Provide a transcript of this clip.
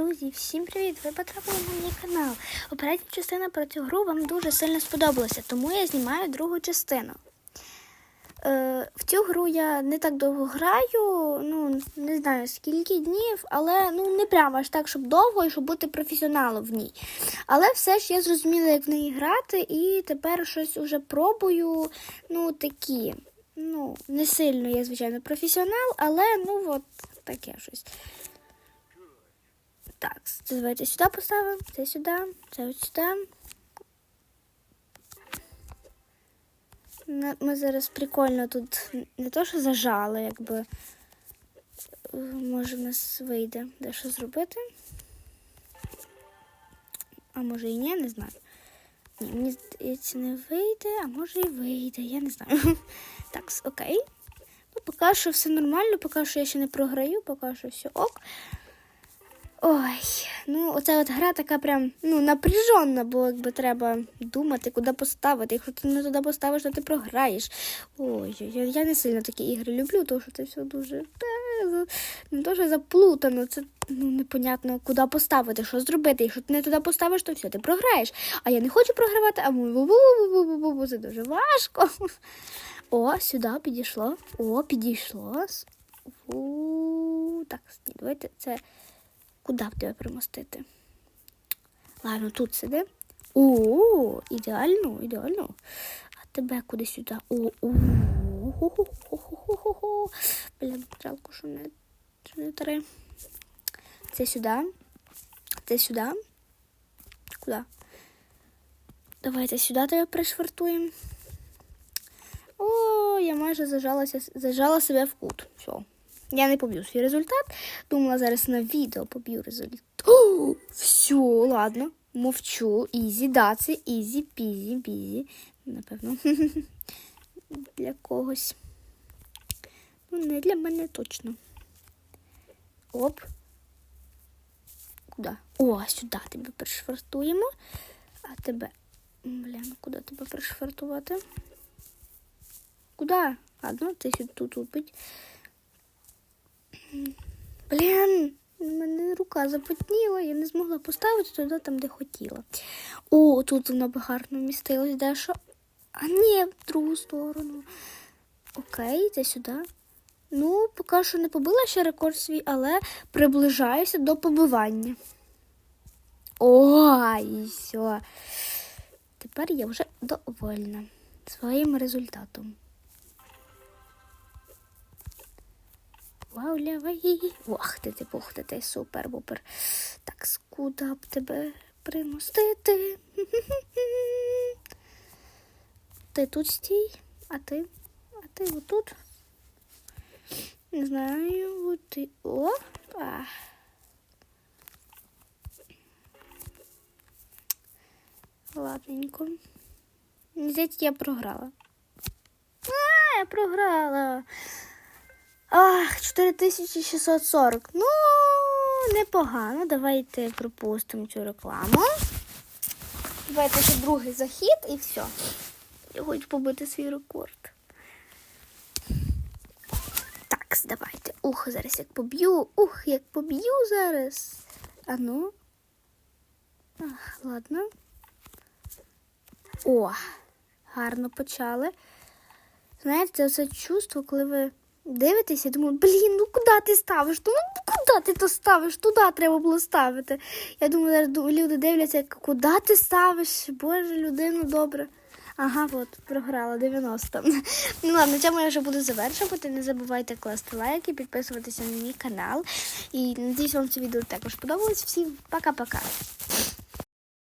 Друзі, всім привіт! Ви потрапили на мій канал. Попередня частина про цю гру вам дуже сильно сподобалася, тому я знімаю другу частину. Е, в цю гру я не так довго граю, ну не знаю скільки днів, але ну не прямо аж так, щоб довго і щоб бути професіоналом в ній. Але все ж я зрозуміла, як в неї грати, і тепер щось уже пробую. Ну, такі. Ну, не сильно я, звичайно, професіонал, але ну от таке щось. Так, давайте сюди поставимо, це сюди, це ось сюди. Ми зараз прикольно тут не то, що зажали, якби. Може, в нас вийде дещо зробити. А може і ні, не знаю. Ні, мені здається, не вийде, а може і вийде, я не знаю. Так, окей. Ну, поки що все нормально, поки що я ще не програю, поки що все ок. Ой, ну оця от гра така прям ну, напряжена, бо якби треба думати, куди поставити. Якщо ти не туди поставиш, то ти програєш. Ой, я, я не сильно такі ігри люблю, тому що це все дуже не що заплутано. Це ну, непонятно, куди поставити, що зробити. Якщо ти не туди поставиш, то все, ти програєш. А я не хочу програвати, а бу-бу-бу-бу-бу-бу, це дуже важко. О, сюди підійшло. О, підійшло. Так, давайте це. Куди б тебе примостити? Ладно, тут сиди. О, ідеально, ідеально. А тебе куди сюди? О, о, хо-хо-хо-хо-хо-хо. Блін, жалко, що не, не три. Це сюди. Це сюди. Куди? Давайте сюди тебе пришвартуємо. О, я майже зажалася, зажала себе в кут. Все. Я не поб'ю свій результат. Думала зараз на відео поб'ю результат. О, все, ладно. Мовчу. Ізі, да, це ізі, пізі, бізі. Напевно. Для когось. Ну, не для мене точно. Оп. Куди? О, сюди тебе пришвартуємо. А тебе. Блін, куди тебе пришвартувати? Куда? Ладно, ти сюди тут лупить. Блін, у мене рука запотніла, я не змогла поставити туди там, де хотіла. О, тут воно б гарно вмістилось дещо. А ні, в другу сторону. Окей, це сюди. Ну, поки що не побила ще рекорд свій, але приближаюся до побивання. Ой, все. Тепер я вже довольна своїм результатом. Вау, лявай. Ох, ти ти пух, ти ти супер бупер. Так, скуда б тебе примостити? Ти тут стій, а ти? А ти отут? Не знаю, от ти. О! Ладненько. Здається, я програла. А, я програла. Ах, 4640. Ну, непогано. Давайте пропустимо цю рекламу. Давайте ще другий захід і все. Я хочу побити свій рекорд. Так, давайте. Ух, зараз як поб'ю. Ух, як поб'ю зараз. А ну. Ах, ладно. О, гарно почали. Знаєте, це чувство, коли ви дивитеся і думаєте, блін, ну куди ти ставиш? Ну куди ти то ставиш? Туди треба було ставити. Я думаю, люди дивляться, куди ти ставиш? Боже, людину добре. Ага, от, програла 90. Ну ладно, цьому я вже буду завершувати. Не забувайте класти лайки, підписуватися на мій канал. І надіюсь, вам це відео також подобалось. Всім пока-пока.